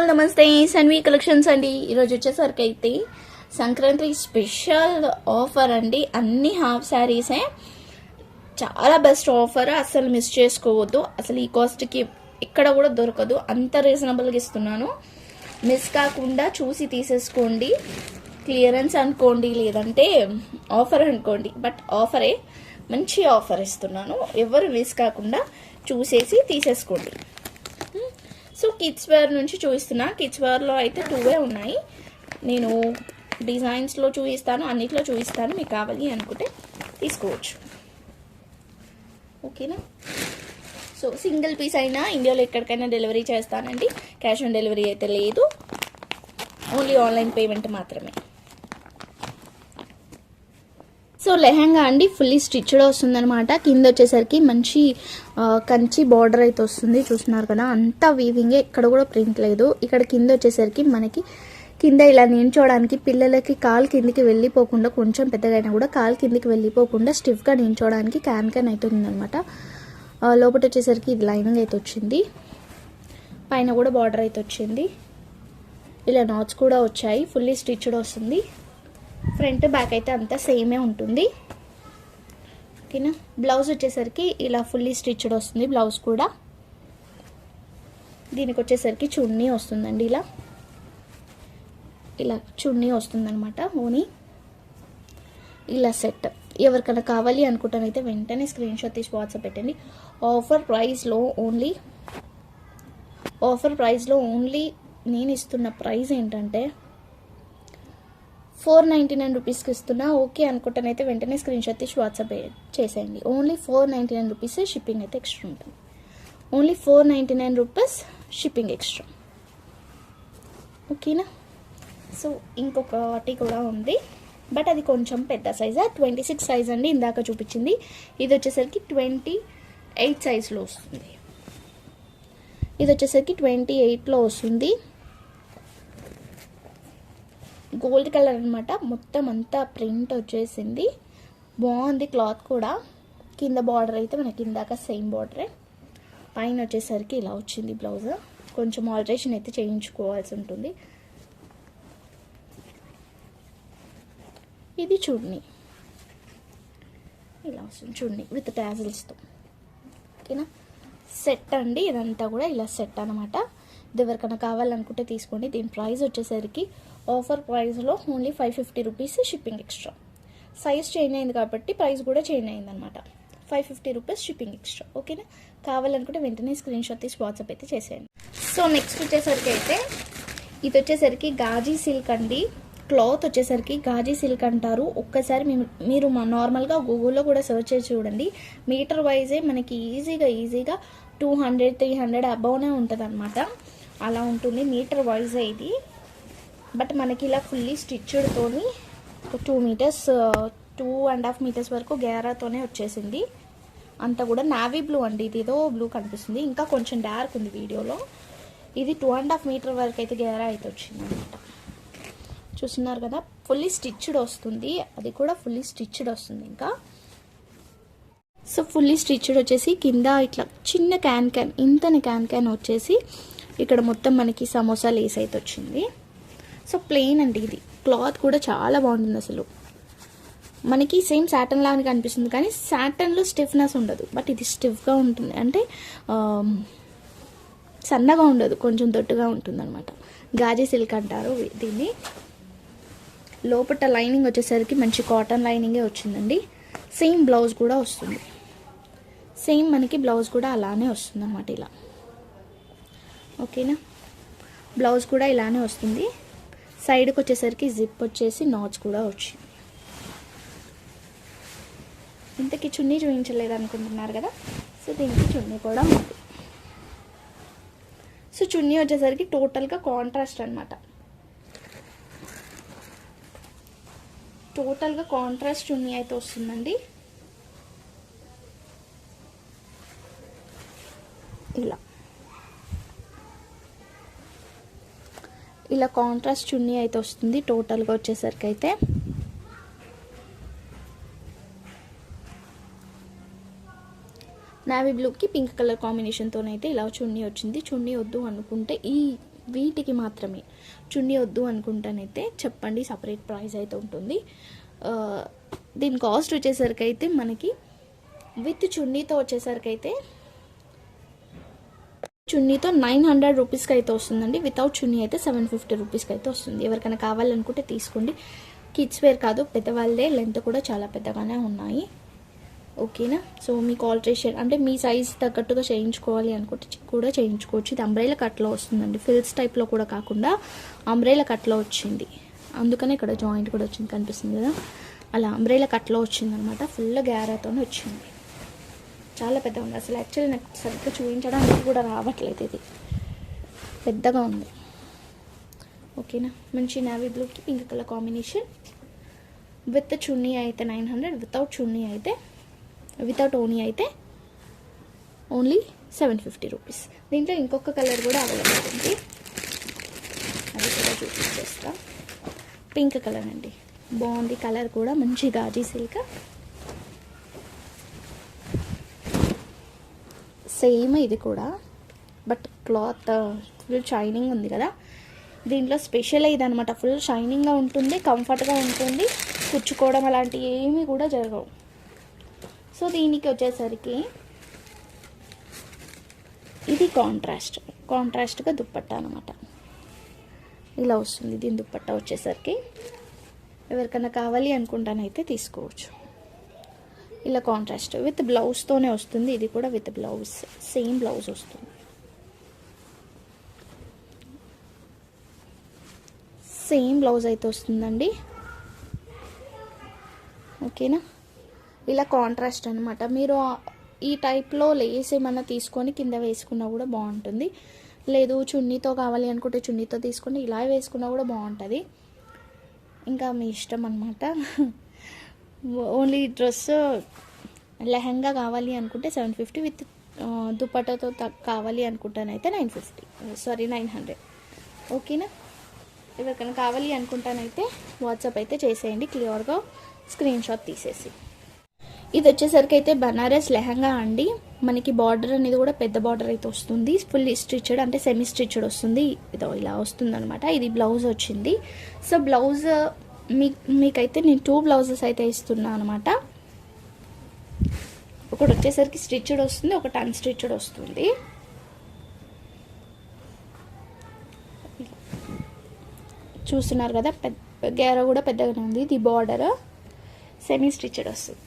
All నమస్తే Sanvi collections అండి. ఈరోజు వచ్చేసరికి అయితే సంక్రాంతి స్పెషల్ ఆఫర్ అండి. అన్ని హాఫ్ శారీసే చాలా బెస్ట్ ఆఫర్ అసలు మిస్ చేసుకోవద్దు. అసలు ఈ కాస్ట్కి ఎక్కడ కూడా దొరకదు. అంత రీజనబుల్గా ఇస్తున్నాను. మిస్ కాకుండా చూసి తీసేసుకోండి. క్లియరెన్స్ అనుకోండి లేదంటే ఆఫర్ అనుకోండి. బట్ ఆఫరే మంచి ఆఫర్ ఇస్తున్నాను. ఎవరు మిస్ కాకుండా చూసేసి తీసేసుకోండి. సో కిడ్స్ వేర్ నుంచి చూపిస్తున్నా. కిడ్స్ వేర్లో అయితే టూవే ఉన్నాయి. నేను డిజైన్స్లో చూపిస్తాను అన్నిట్లో చూపిస్తాను. మీకు కావాలి అనుకుంటే తీసుకోవచ్చు. ఓకేనా సో సింగిల్ పీస్ అయినా ఇండియాలో ఎక్కడికైనా డెలివరీ చేస్తానండి. క్యాష్ ఆన్ డెలివరీ అయితే లేదు. ఓన్లీ ఆన్లైన్ పేమెంట్ మాత్రమే. సో లెహంగా అండి ఫుల్లీ స్టిచ్డ్ వస్తుందన్నమాట. కింద వచ్చేసరికి మంచి కంచి బార్డర్ అయితే వస్తుంది చూస్తున్నారు కదా. అంతా వీవింగే ఇక్కడ కూడా ప్రింట్ లేదు. ఇక్కడ కింద వచ్చేసరికి మనకి కింద ఇలా నించోడానికి పిల్లలకి కాలు కిందికి వెళ్ళిపోకుండా కొంచెం పెద్దగా కూడా కాలు కిందికి వెళ్ళిపోకుండా స్టిఫ్గా నించోడానికి క్యాన్ క్యాన్ అయితే ఉందనమాట లోపల వచ్చేసరికి ఇది లైనింగ్ అయితే వచ్చింది. పైన కూడా బార్డర్ అయితే వచ్చింది. ఇలా నాట్స్ కూడా వచ్చాయి ఫుల్లీ స్టిచ్డ్ వస్తుంది. ఫ్రంట్ బ్యాక్ అయితే అంతా సేమే ఉంటుంది. ఓకేనా? బ్లౌజ్ వచ్చేసరికి ఇలా ఫుల్లీ స్టిచ్డ్ వస్తుంది బ్లౌజ్ కూడా. దీనికి వచ్చేసరికి చున్నీ వస్తుందండి ఇలా. ఇలా చున్నీ వస్తుందన్నమాట ఓని. ఇలా సెట్. ఎవరికైనా కావాలి అనుకుంటానైతే వెంటనే స్క్రీన్ షాట్ తీసి వాట్సాప్ పెట్టండి. ఆఫర్ ప్రైస్లో ఓన్లీ ఆఫర్ ప్రైస్లో ఓన్లీ నేను ఇస్తున్న ప్రైస్ ఏంటంటే ఫోర్ నైంటీ నైన్ రూపీస్కి ఇస్తున్నా ఓకే అనుకుంటానైతే వెంటనే స్క్రీన్ షాట్ తీసి వాట్సాప్ చేసేయండి. Only four ninety nine rupees shipping అయితే ఎక్స్ట్రా ఉంటుంది. Only four ninety nine rupees shipping extra. ఓకేనా? సో ఇంకొకటి కూడా ఉంది. బట్ అది కొంచెం పెద్ద సైజా ట్వంటీ సిక్స్ సైజ్ అండి ఇందాక చూపించింది. ఇది వచ్చేసరికి ట్వంటీ ఎయిట్ సైజ్లో వస్తుంది. ఇది వచ్చేసరికి ట్వంటీ ఎయిట్లో వస్తుంది. గోల్డ్ కలర్ అనమాట మొత్తం అంతా ప్రింట్ వచ్చేసింది. బాగుంది క్లాత్ కూడా. కింద బార్డర్ అయితే మనకి ఇందాక సేమ్ బార్డరే. పైన వచ్చేసరికి ఇలా వచ్చింది బ్లౌజ్. కొంచెం ఆల్టరేషన్ అయితే చేయించుకోవాల్సి ఉంటుంది. ఇది చున్నీ. ఇలా వస్తుంది చున్నీ విత్ ట్యాజిల్స్తో ఓకేనా? సెట్ అండి. ఇదంతా కూడా ఇలా సెట్ అనమాట ఇది ఎవరికైనా కావాలనుకుంటే తీసుకోండి. దీని ప్రైస్ వచ్చేసరికి ఆఫర్ ప్రైస్లో only five fifty rupees shipping extra size change అయింది కాబట్టి ప్రైస్ కూడా చేంజ్ అయింది అనమాట five fifty rupees shipping extra ఓకేనా కావాలనుకుంటే వెంటనే స్క్రీన్ షాట్ తీసి వాట్సాప్ అయితే చేసేయండి. సో నెక్స్ట్ వచ్చేసరికి అయితే ఇది వచ్చేసరికి గాజీ సిల్క్ అండి. క్లాత్ వచ్చేసరికి గాజీ సిల్క్ అంటారు. ఒక్కసారి మీరు మా నార్మల్గా గూగుల్లో కూడా సెర్చ్ చేసి చూడండి. మీటర్ వైజే మనకి ఈజీగా ఈజీగా టూ హండ్రెడ్ త్రీ హండ్రెడ్ అబౌనే ఉంటుంది అనమాట అలా ఉంటుంది. మీటర్ వైజే ఇది. బట్ మనకి ఇలా ఫుల్లీ స్టిచ్డ్తోని ఒక two metres two and half metres వరకు గేరాతోనే వచ్చేసింది. అంతా కూడా నావీ బ్లూ అండి. ఇది ఏదో బ్లూ కనిపిస్తుంది. ఇంకా కొంచెం డార్క్ ఉంది వీడియోలో. ఇది టూ అండ్ హాఫ్ మీటర్ వరకు అయితే గేరా అయితే వచ్చింది అనమాట చూస్తున్నారు కదా ఫుల్లీ స్టిచ్డ్ వస్తుంది. అది కూడా ఫుల్లీ స్టిచ్డ్ వస్తుంది ఇంకా. సో ఫుల్లీ స్టిచ్డ్ వచ్చేసి కింద ఇట్లా చిన్న క్యాన్ క్యాన్ ఇంతని క్యాన్ క్యాన్ వచ్చేసి ఇక్కడ మొత్తం మనకి సమోసా లేస్ అయితే వచ్చింది. సో ప్లెయిన్ అండి ఇది. క్లాత్ కూడా చాలా బాగుంటుంది అసలు. మనకి సేమ్ సాటన్ లాగా కనిపిస్తుంది కానీ సాటన్లో స్టిఫ్నెస్ ఉండదు. బట్ ఇది స్టిఫ్గా ఉంటుంది. అంటే um, సన్నగా ఉండదు. కొంచెం దొడ్డుగా ఉంటుంది అనమాట గాజీ సిల్క్ అంటారు దీన్ని. లోపల లైనింగ్ వచ్చేసరికి మంచి కాటన్ లైనింగే వచ్చిందండి. సేమ్ బ్లౌజ్ కూడా వస్తుంది. సేమ్ మనకి బ్లౌజ్ కూడా అలానే వస్తుంది అనమాట ఇలా ఓకేనా బ్లౌజ్ కూడా ఇలానే వస్తుంది. సైడ్కి వచ్చేసరికి జిప్ వచ్చేసి నాచ్ కూడా వచ్చింది. ఇంతకీ చున్నీ చూపించలేదు అనుకుంటున్నారు కదా? సో దీనికి చున్నీ కూడా ఉంది. సో చున్నీ వచ్చేసరికి టోటల్గా కాంట్రాస్ట్ అనమాట టోటల్గా కాంట్రాస్ట్ చున్నీ అయితే వస్తుందండి. ఇలా. ఇలా కాంట్రాస్ట్ చున్నీ అయితే వస్తుంది టోటల్గా వచ్చేసరికి అయితే. నావీ బ్లూకి పింక్ కలర్ కాంబినేషన్తో అయితే ఇలా చున్నీ వచ్చింది. చున్నీ వద్దు అనుకుంటే ఈ వీటికి మాత్రమే. చున్నీ వద్దు అనుకుంటానైతే చెప్పండి సపరేట్ ప్రైస్ అయితే ఉంటుంది. దీని కాస్ట్ వచ్చేసరికి అయితే మనకి విత్ చున్నీతో వచ్చేసరికి అయితే చున్నీతో నైన్ హండ్రెడ్ రూపీస్కి అయితే వస్తుందండి. వితౌట్ చున్నీ అయితే సెవెన్ ఫిఫ్టీ రూపీస్కి అయితే వస్తుంది. ఎవరికైనా కావాలనుకుంటే తీసుకోండి. కిడ్స్ వేర్ కాదు పెద్దవాళ్ళే లెంత్ కూడా చాలా పెద్దగానే ఉన్నాయి. ఓకేనా? సో మీకు ఆల్ట్రేషన్ అంటే మీ సైజ్ తగ్గట్టుగా చేయించుకోవాలి అనుకుంటే కూడా చేయించుకోవచ్చు. ఇది అంబ్రైలా కట్లో వస్తుందండి. ఫిల్స్ టైప్లో కూడా కాకుండా అంబ్రైలా కట్లో వచ్చింది. అందుకనే ఇక్కడ జాయింట్ కూడా వచ్చింది. కనిపిస్తుంది కదా? అలా అంబ్రైలా కట్లో వచ్చింది అనమాట ఫుల్ గ్యారాతోనే వచ్చింది. చాలా పెద్దగా ఉంది అసలు యాక్చువల్లీ నాకు సరిగ్గా చూపించడానికి కూడా రావట్లేదు ఇది. పెద్దగా ఉంది. ఓకేనా? మంచి నావీ బ్లూకి pink colour combination with chunni అయితే నైన్ హండ్రెడ్ వితౌట్ చున్నీ అయితే వితౌట్ ఓనీ అయితే ఓన్లీ సెవెన్ ఫిఫ్టీ రూపీస్ దీంట్లో ఇంకొక కలర్ కూడా అవైలబుల్ ఉంది. అది కూడా చూపించేస్తా. పింక్ కలర్ అండి. బాగుంది. కలర్ కూడా మంచి గాజీ సిల్క్ సేమ్ ఇది కూడా. బట్ క్లాత్ ఫుల్ షైనింగ్ ఉంది కదా. దీంట్లో స్పెషల్ ఇది అనమాట ఫుల్ షైనింగ్గా ఉంటుంది కంఫర్ట్గా ఉంటుంది. కుచ్చుకోవడం అలాంటివి ఏమీ కూడా జరగవు. సో దీనికి వచ్చేసరికి ఇది కాంట్రాస్ట్. కాంట్రాస్ట్గా దుప్పట్ట అనమాట ఇలా వస్తుంది. దీని దుప్పట్ట వచ్చేసరికి. ఎవరికైనా కావాలి అనుకుంటానైతే తీసుకోవచ్చు. ఇలా కాంట్రాస్ట్ విత్ బ్లౌజ్తోనే వస్తుంది. ఇది కూడా విత్ బ్లౌజ్ సేమ్ బ్లౌజ్ వస్తుంది. సేమ్ బ్లౌజ్ అయితే వస్తుందండి. ఓకేనా ఇలా కాంట్రాస్ట్ అనమాట మీరు ఈ టైప్లో లేస్ ఏమన్నా తీసుకొని కింద వేసుకున్నా కూడా బాగుంటుంది. లేదు చున్నీతో కావాలి అనుకుంటే చున్నీతో తీసుకొని ఇలా వేసుకున్నా కూడా బాగుంటుంది. ఇంకా మీ ఇష్టం అనమాట ఓన్లీ డ్రెస్ లెహంగా కావాలి అనుకుంటే సెవెన్ ఫిఫ్టీ విత్ దుపట్టాతో కావాలి అనుకుంటానైతే nine fifty. Sorry nine hundred. ఓకేనా? ఎవరికైనా కావాలి అనుకుంటానైతే వాట్సాప్ అయితే చేసేయండి క్లియర్గా స్క్రీన్ షాట్ తీసేసి. ఇది వచ్చేసరికి అయితే బనారస్ లెహంగా అండి. మనకి బార్డర్ అనేది కూడా పెద్ద బార్డర్ అయితే వస్తుంది. ఫుల్ స్టిచ్డ్ అంటే సెమీ స్టిచ్డ్ వస్తుంది. ఇదో ఇలా వస్తుంది అనమాట ఇది బ్లౌజ్ వచ్చింది. సో బ్లౌజ్ మీ మీకైతే నేను టూ బ్లౌజెస్ అయితే ఇస్తున్నా అనమాట ఒకటి వచ్చేసరికి స్టిచ్డ్ వస్తుంది ఒకటి అన్స్టిచ్డ్ వస్తుంది. చూస్తున్నారు కదా పెద్ద గేర కూడా పెద్దగానే ఉంది ఇది బార్డర్ సెమీ స్టిచ్డ్ వస్తుంది.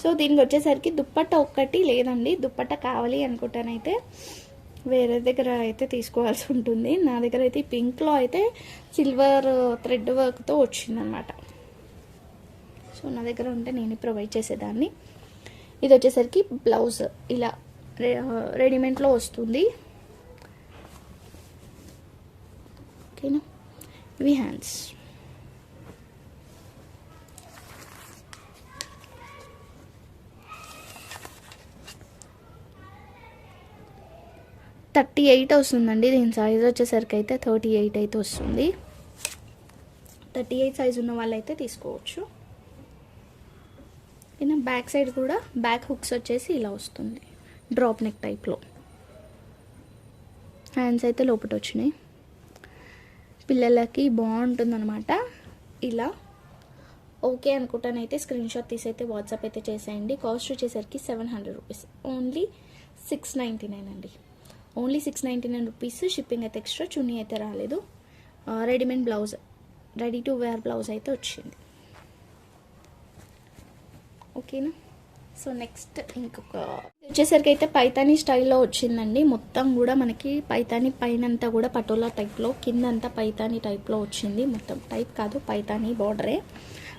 సో దీనికి వచ్చేసరికి దుప్పట్ట ఒక్కటి లేదండి దుప్పట్ట కావాలి అనుకుంటానైతే. వేరే దగ్గర అయితే తీసుకోవాల్సి ఉంటుంది. నా దగ్గర అయితే ఈ పింక్లో అయితే సిల్వర్ థ్రెడ్ వర్క్తో వచ్చిందనమాట సో నా దగ్గర ఉంటే నేను ప్రొవైడ్ చేసేదాన్ని. ఇది వచ్చేసరికి బ్లౌజ్ ఇలా రెడీమేడ్లో వస్తుంది. ఓకేనా? ఇవి హ్యాండ్స్ థర్టీ ఎయిట్ వస్తుందండి. దీని సైజ్ వచ్చేసరికి అయితే థర్టీ ఎయిట్ అయితే వస్తుంది. థర్టీ ఎయిట్ సైజ్ ఉన్న వాళ్ళైతే తీసుకోవచ్చు. ఇంకా బ్యాక్ సైడ్ కూడా బ్యాక్ హుక్స్ వచ్చేసి ఇలా వస్తుంది. డ్రాప్ నెక్ టైప్లో హ్యాండ్స్ అయితే లోపల వచ్చినాయి. పిల్లలకి బాగుంటుందన్నమాట. ఇలా ఓకే అనుకుంటానైతే స్క్రీన్ షాట్ తీసి అయితే వాట్సాప్ అయితే చేసేయండి. కాస్ట్ వచ్చేసరికి seven hundred rupees only six ninety nine అండి. Only six ninety nine rupees shipping అయితే ఎక్స్ట్రా చున్నీ అయితే రాలేదు. Readymade blouse ready to wear blouse అయితే వచ్చింది. ఓకేనా సో నెక్స్ట్ ఇంకొక వచ్చేసరికి అయితే పైతానీ స్టైల్లో వచ్చిందండి. మొత్తం కూడా మనకి పైతానీ పైనంతా కూడా పటోలా టైప్లో కిందంతా పైతానీ టైప్లో వచ్చింది. మొత్తం టైప్ కాదు పైతానీ బార్డరే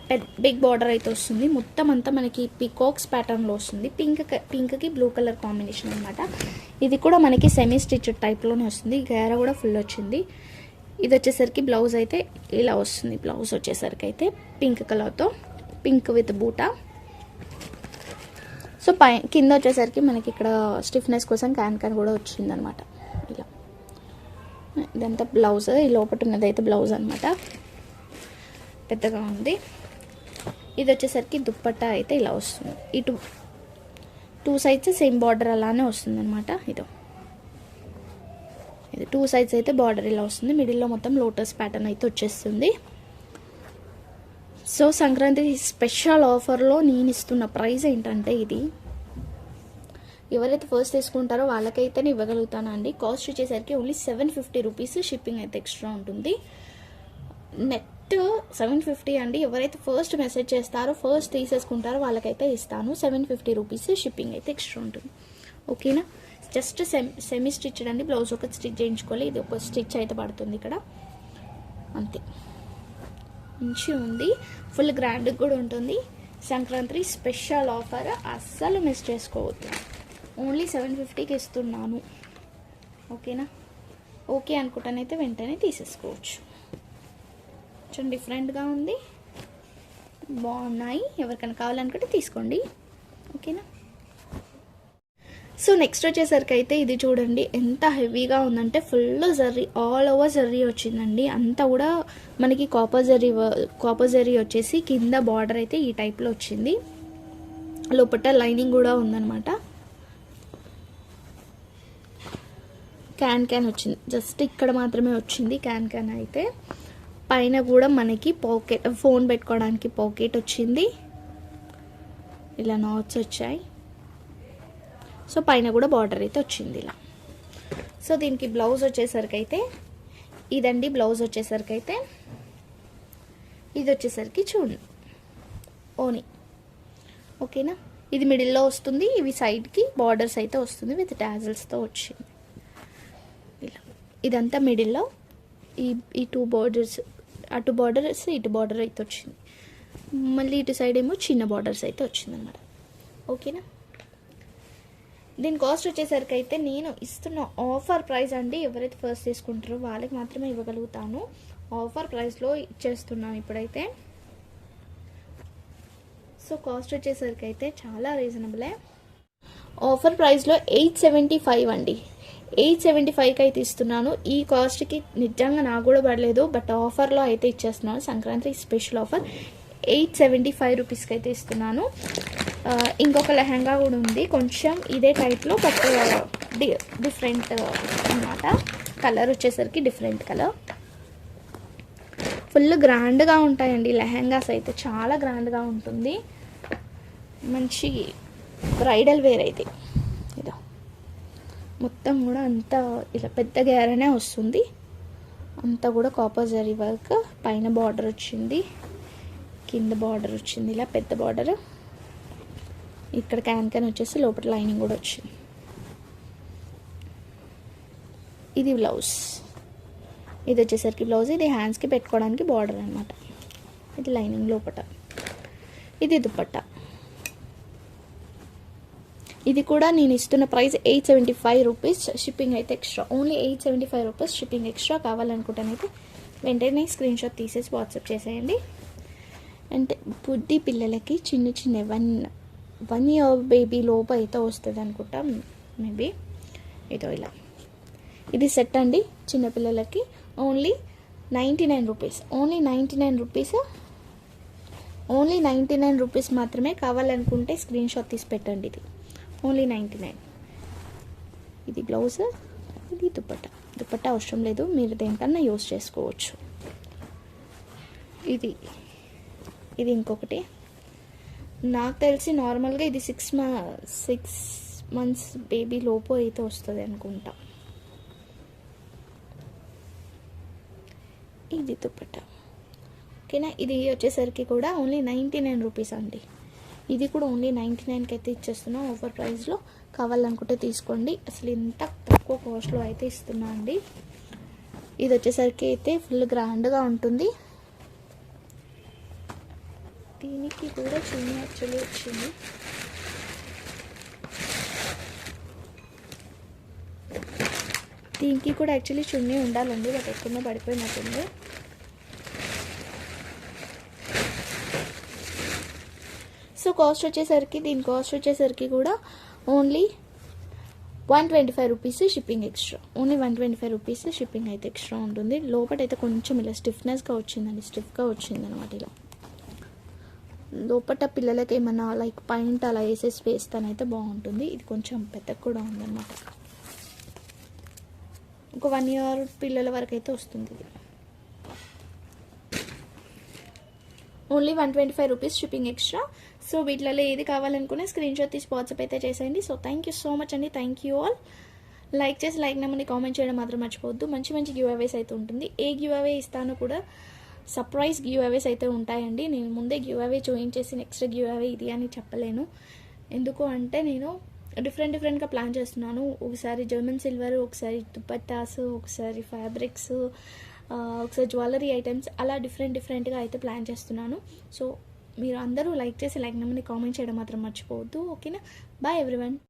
పెద్ద బిగ్ బార్డర్ అయితే వస్తుంది. మొత్తం అంతా మనకి పికాక్స్ ప్యాటర్న్లో వస్తుంది. పింక్ పింక్కి బ్లూ కలర్ కాంబినేషన్ అనమాట ఇది కూడా మనకి సెమీ స్టిచ్ టైప్లోనే వస్తుంది. గేర కూడా ఫుల్ వచ్చింది. ఇది వచ్చేసరికి బ్లౌజ్ అయితే ఇలా వస్తుంది. బ్లౌజ్ వచ్చేసరికి అయితే పింక్ కలర్తో పింక్ విత్ బూటా. సో పై కింద వచ్చేసరికి మనకి ఇక్కడ స్టిఫ్నెస్ కోసం క్యాన్ క్యాన్ కూడా వచ్చిందనమాట ఇలా. ఇదంతా బ్లౌజ్. ఈ లోపల ఉన్నది అయితే బ్లౌజ్ అనమాట పెద్దగా ఉంది. ఇది వచ్చేసరికి దుప్పట్టా అయితే ఇలా వస్తుంది. ఇటు టూ సైడ్స్ సేమ్ బార్డర్ అలానే వస్తుంది అనమాట ఇదో. ఇది టూ సైడ్స్ అయితే బార్డర్ ఇలా వస్తుంది. మిడిల్లో మొత్తం లోటస్ ప్యాటర్న్ అయితే వచ్చేస్తుంది. సో సంక్రాంతి స్పెషల్ ఆఫర్లో నేను ఇస్తున్న ప్రైస్ ఏంటంటే ఇది. ఎవరైతే ఫస్ట్ తీసుకుంటారో వాళ్ళకైతేనే ఇవ్వగలుగుతానండి. కాస్ట్ వచ్చేసరికి only seven fifty rupees shipping అయితే ఎక్స్ట్రా ఉంటుంది. నెట్ సెవెన్ ఫిఫ్టీ అండి. ఎవరైతే ఫస్ట్ మెసేజ్ చేస్తారో ఫస్ట్ తీసేసుకుంటారో వాళ్ళకైతే ఇస్తాను. సెవెన్ ఫిఫ్టీ రూపీస్ షిప్పింగ్ అయితే ఎక్స్ట్రా ఉంటుంది. ఓకేనా జస్ట్ సెమ్ సెమీ స్టిచ్ అండి. బ్లౌజ్ ఒక స్టిచ్ చేయించుకోవాలి. ఇది ఒక స్టిచ్ అయితే పడుతుంది ఇక్కడ. అంతే. మంచి ఉంది. ఫుల్ గ్రాండ్గా కూడా ఉంటుంది. సంక్రాంతి స్పెషల్ ఆఫర్ అస్సలు మిస్ చేసుకోవద్దు. ఓన్లీ సెవెన్ ఫిఫ్టీకి ఇస్తున్నాను. ఓకేనా ఓకే అనుకుంటానైతే వెంటనే తీసేసుకోవచ్చు. కొంచెం డిఫరెంట్గా ఉంది. బాగున్నాయి. ఎవరికైనా కావాలనుకుంటే తీసుకోండి. ఓకేనా? సో నెక్స్ట్ వచ్చేసరికి అయితే ఇది చూడండి ఎంత హెవీగా ఉందంటే ఫుల్ జర్రీ ఆల్ ఓవర్ జర్రీ వచ్చిందండి. అంతా కూడా మనకి కాపర్ జర్రీ కాపర్ జర్రీ వచ్చేసి కింద బార్డర్ అయితే ఈ టైప్లో వచ్చింది. లోపల లైనింగ్ కూడా ఉందన్నమాట. క్యాన్ క్యాన్ వచ్చింది. జస్ట్ ఇక్కడ మాత్రమే వచ్చింది క్యాన్ క్యాన్ అయితే. పైన కూడా మనకి పాకెట్ ఫోన్ పెట్టుకోవడానికి పాకెట్ వచ్చింది. ఇలా నాట్స్ వచ్చాయి. సో పైన కూడా బార్డర్ అయితే వచ్చింది ఇలా. సో దీనికి బ్లౌజ్ వచ్చేసరికి అయితే ఇదండి బ్లౌజ్ వచ్చేసరికి అయితే ఇది వచ్చేసరికి చూడండి ఓని. ఓకేనా? ఇది మిడిల్లో వస్తుంది ఇవి సైడ్కి బార్డర్స్ అయితే వస్తుంది విత్ ట్యాజల్స్తో వచ్చింది. ఇలా. ఇదంతా మిడిల్లో. ఈ ఈ టూ బార్డర్స్ అటు బార్డర్ వస్తే ఇటు బార్డర్ అయితే వచ్చింది. మళ్ళీ ఇటు సైడ్ ఏమో చిన్న బార్డర్స్ అయితే వచ్చిందన్నమాట. ఓకేనా? దీని కాస్ట్ వచ్చేసరికి అయితే నేను ఇస్తున్న ఆఫర్ ప్రైస్ అండి ఎవరైతే ఫస్ట్ తీసుకుంటారో వాళ్ళకి మాత్రమే ఇవ్వగలుగుతాను. ఆఫర్ ప్రైస్లో ఇచ్చేస్తున్నాను ఇప్పుడైతే. సో కాస్ట్ వచ్చేసరికి అయితే చాలా రీజనబులే ఆఫర్ ప్రైస్లో ఎయిట్ సెవెంటీ ఫైవ్ అండి. ఎయిట్ సెవెంటీ ఫైవ్కి అయితే ఇస్తున్నాను ఈ కాస్ట్కి నిజంగా నాకు కూడా పడలేదు. బట్ ఆఫర్లో అయితే ఇచ్చేస్తున్నాను. Sankranti special offer eight seventy five రూపీస్కి అయితే ఇస్తున్నాను ఇంకొక లెహంగా కూడా ఉంది. కొంచెం ఇదే టైప్లో బట్ డిఫరెంట్ అనమాట కలర్ వచ్చేసరికి డిఫరెంట్ కలర్ ఫుల్ గ్రాండ్గా ఉంటాయండి. లెహంగాస్ అయితే చాలా గ్రాండ్గా ఉంటుంది. మంచి బ్రైడల్ వేర్ అయితే. మొత్తం కూడా అంత ఇలా పెద్ద గేరనే వస్తుంది. అంతా కూడా కాపర్ జరీ వర్క్ పైన బార్డర్ వచ్చింది. కింద బార్డర్ వచ్చింది ఇలా పెద్ద బార్డర్ ఇక్కడ క్యాన్ క్యాన్ వచ్చేసి లోపల లైనింగ్ కూడా వచ్చింది. ఇది బ్లౌజ్ ఇది వచ్చేసరికి బ్లౌజ్ ఇది హ్యాండ్స్కి పెట్టుకోవడానికి బార్డర్ అనమాట ఇది లైనింగ్ లోపట. ఇది దుపట్టా. ఇది కూడా నేను ఇస్తున్న price eight seventy five rupees. Shipping అయితే extra only eight seventy five rupees. Shipping extra కావాలనుకుంటానైతే వెంటనే స్క్రీన్ షాట్ తీసేసి వాట్సాప్ చేసేయండి. అంటే బుద్ధి పిల్లలకి చిన్న చిన్న వన్ వన్ ఇయర్ బేబీ లోపు అయితే వస్తుంది అనుకుంటా. మేబీ ఇదో ఇలా. ఇది సెట్ అండి చిన్నపిల్లలకి only ninety nine rupees only ninety nine rupees only ninety nine rupees మాత్రమే కావాలనుకుంటే స్క్రీన్ షాట్ తీసి పెట్టండి ఇది. ఓన్లీ నైంటీ నైన్ ఇది బ్లౌజ్ ఇది దుపట్టా దుపట్టా అవసరం లేదు మీరు దేనికన్నా యూస్ చేసుకోవచ్చు. ఇది ఇది ఇంకొకటి. నాకు తెలిసి నార్మల్గా ఇది సిక్స్ మా సిక్స్ మంత్స్ బేబీ లోపు అయితే వస్తుంది అనుకుంటా. ఇది దుపట్టా ఓకేనా? ఇది వచ్చేసరికి కూడా ఓన్లీ నైంటీ నైన్ రూపీస్ అండి. ఇది కూడా ఓన్లీ నైంటీ నైన్కి అయితే ఇచ్చేస్తున్నాం. ఓవర్ ప్రైస్లో కావాలనుకుంటే తీసుకోండి. అసలు ఇంత తక్కువ కాస్ట్లో అయితే ఇస్తున్నా అండి. ఇది వచ్చేసరికి అయితే ఫుల్ గ్రాండ్గా ఉంటుంది. దీనికి కూడా చిన్న యాక్చువల్లీ వచ్చింది. దీనికి కూడా యాక్చువల్లీ చున్నీ ఉండాలండి బట్ ఎక్కడో పడిపోయినట్టుంది. సో కాస్ట్ వచ్చేసరికి దీని కాస్ట్ వచ్చేసరికి కూడా only one twenty five rupees shipping extra only one twenty five rupees shipping అయితే ఎక్స్ట్రా ఉంటుంది. లోపల అయితే కొంచెం ఇలా స్టిఫ్నెస్గా వచ్చిందండి స్టిఫ్గా వచ్చిందనమాట ఇలా. లోపట పిల్లలకి ఏమన్నా లైక్ పాయింట్ అలా వేసేసి వేస్తానైతే బాగుంటుంది. ఇది కొంచెం పెద్దగా కూడా ఉందన్నమాట. ఒక వన్ ఇయర్ పిల్లల వరకు అయితే వస్తుంది ఇది. Only one twenty five rupees shipping extra so వీటిలలో ఏది కావాలనుకునే స్క్రీన్ షాట్ తీసి వాట్సాప్ అయితే చేసేయండి. So thank you so much అండి. థ్యాంక్ యూ ఆల్ లైక్ చేసి లైక్ నెంబర్ని కామెంట్ చేయడం మాత్రం మర్చిపోవద్దు. మంచి మంచి గివ్ అవేస్ అయితే ఉంటుంది. ఏ గివ్ అవే ఇస్తానో కూడా సర్ప్రైజ్ గివ్ అవేస్ అయితే ఉంటాయండి. నేను ముందే గివ్ అవే చూయించేసి నెక్స్ట్ గివ్ అవే ఇది అని చెప్పలేను. ఎందుకు అంటే నేను డిఫరెంట్ డిఫరెంట్గా ప్లాన్ చేస్తున్నాను. ఒకసారి జర్మన్ సిల్వర్ ఒకసారి దుపట్టాస్ ఒకసారి ఫ్యాబ్రిక్స్ ఒకసారి జ్యువెలరీ ఐటమ్స్ అలా డిఫరెంట్ డిఫరెంట్గా అయితే ప్లాన్ చేస్తున్నాను. సో మీరు అందరూ లైక్ చేసి లైక్ నెంబర్ని కామెంట్ చేయడం మాత్రం మర్చిపోవద్దు ఓకేనా? Bye everyone